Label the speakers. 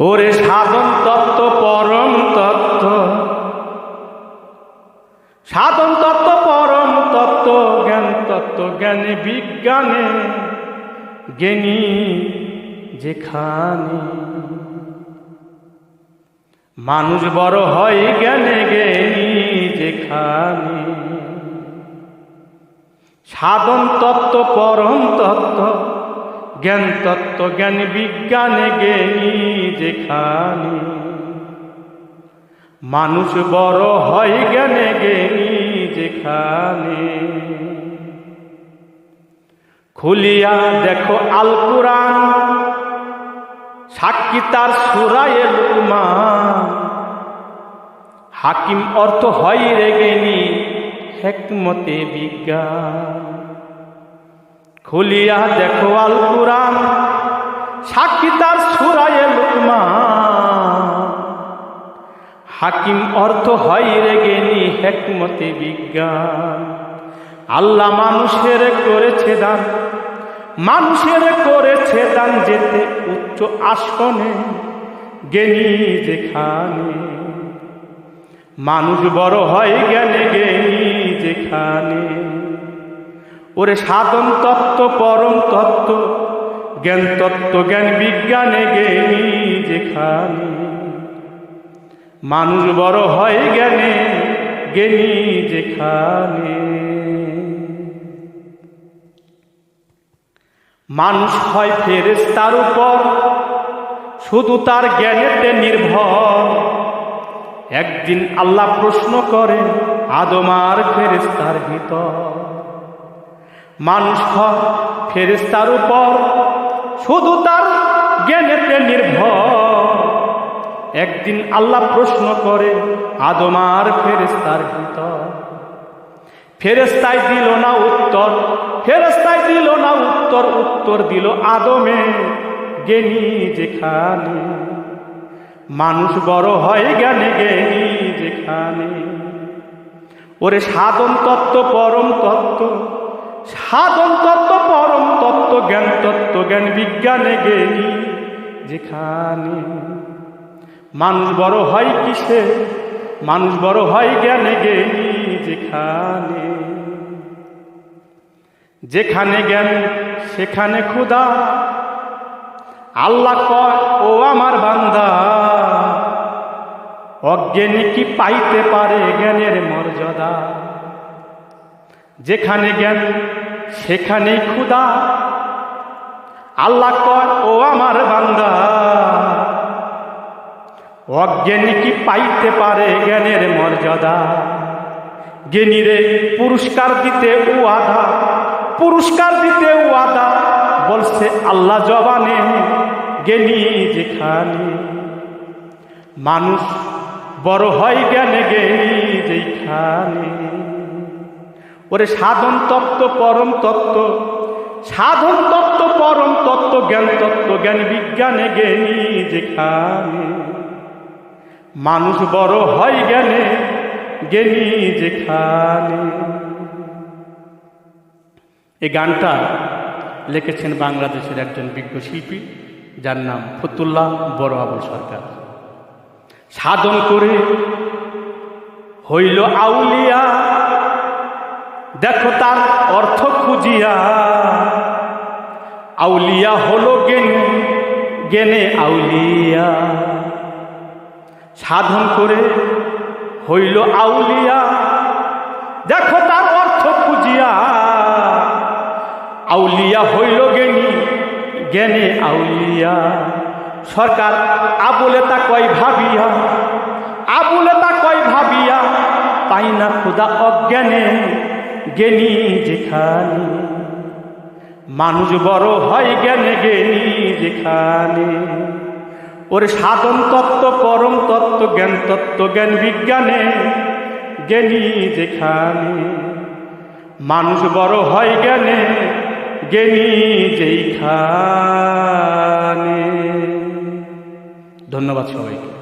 Speaker 1: ওরে সাধন তত্ত্ব, পরম তত্ত্ব। সাধন তত্ত্ব, পরম তত্ত্ব, জ্ঞান তত্ত্ব, জ্ঞানে, বিজ্ঞানে, জ্ঞানী যেখানে। মানুষ বড় হয় জ্ঞানে, জ্ঞানী যেখানে। সাধন তত্ত্ব, পরম তত্ত্ব জ্ঞান তত্ত্ব জ্ঞান বিজ্ঞানে জ্ঞানী যেখানে। মানুষ বড় হয় জ্ঞানে জ্ঞানী যেখানে। খুলিয়া দেখো আল কোরআন, সাক্ষী তার সুরায়ে লুকমান হাকিম অর্থ হয় রে জ্ঞানী, হেকমতে বিজ্ঞান। খুলিয়া দেখো আল কোরআন সাক্ষী তার সুরায়ে লুকমান। হাকিম অর্থ হয় রে জ্ঞানী, হেকমতে বিজ্ঞান। আল্লাহ মানুষের করেছে দান। মানুষের করেছে দান যেতে উচ্চ আসনে, জ্ঞানী যেখানে। মানুষ বড় হয় জ্ঞানে, জ্ঞানী যেখানে। সাধন তত্ত্ব, পরম তত্ত্ব, জ্ঞান তত্ত্ব, জ্ঞান বিজ্ঞানে জ্ঞানী যেখানে। মানুষ বড় হয় জ্ঞানে, জ্ঞানী যেখানে। মানুষ হয় ফেরেস তার উপর, শুধু তার জ্ঞানেতে নির্ভর। একদিন আল্লাহ প্রশ্ন করে আদমার ফেরেস্তার ভিতর। মানুষ ফেরেস্তার উপর। শুধু তার জ্ঞানেতে নির্ভর। একদিন আল্লাহ প্রশ্ন করে আদমার ফেরেস্তার ভিতর। ফেরেস্তায় দিল না উত্তর ফেরেস্তায় দিল না উত্তর উত্তর দিল আদমে, জ্ঞানী যেখানে। মানুষ বড় হয় জ্ঞানে, জ্ঞানী যেখানে। ওরে সাধন তত্ত্ব, পরম তত্ত্ব সাধন তত্ত্ব, পরম তত্ত্ব, জ্ঞান তত্ত্ব, জ্ঞান বিজ্ঞানে জ্ঞানী। যেখানে মানুষ বড় হয় কিসে? মানুষ বড় হয় জ্ঞানে জ্ঞানী। যেখানে যেখানে জ্ঞান, সেখানে ক্ষুদা আল্লাহ কয়, ও আমার বান্দা, অজ্ঞানী কি পাইতে পারে জ্ঞানের মর্যাদা? যেখানে জ্ঞান, সেখানেই ক্ষুদা আল্লাহ কয়, ও আমার বান্দা, অজ্ঞানী কি পাইতে পারে জ্ঞানের মর্যাদা? জ্ঞানীরে পুরস্কার দিতে ও আধা পুরস্কার দিতে ও আধা বলছে, আল্লাহ জবানে জ্ঞানী যেখানে। মানুষ বড় হয় জ্ঞানে জ্ঞানী যেখানে। ওরে সাধন তত্ত্ব, পরম তত্ত্ব। সাধন তত্ত্ব, পরম তত্ত্ব, জ্ঞান তত্ত্ব, জ্ঞান বিজ্ঞানে, জ্ঞানী যেখানে। মানুষ বড় হয় জ্ঞানে, জ্ঞানী যেখানে। এই গানটা লিখেছেন বাংলাদেশের একজন বিজ্ঞ শিল্পী, যার নাম ফতুল্লাহ বড় আবুল সরকার। সাধন করে হইল আউলিয়া দেখো তার অর্থ খুঁজিয়া। আউলিয়া হলো জ্ঞানে জ্ঞানে আউলিয়া। সাধন করে হইল আউলিয়া। দেখো তার অর্থ খুঁজিয়া। আউলিয়া হইল জ্ঞানী, জ্ঞানে আউলিয়া। সরকার আবুলে তা কয় ভাবিয়া আবুলে তা কয় ভাবিয়া পাই না খুদা অজ্ঞানে। জ্ঞানী যেখানে মানুষ বড় হয় জ্ঞানে জ্ঞানী যেখানে ওর সাধন তত্ত্ব, পরম তত্ত্ব, জ্ঞান তত্ত্ব, জ্ঞান বিজ্ঞানে জ্ঞানী যেখানে মানুষ বড় হয় জ্ঞানে জ্ঞানী যেইখানে ধন্যবাদ সবাইকে।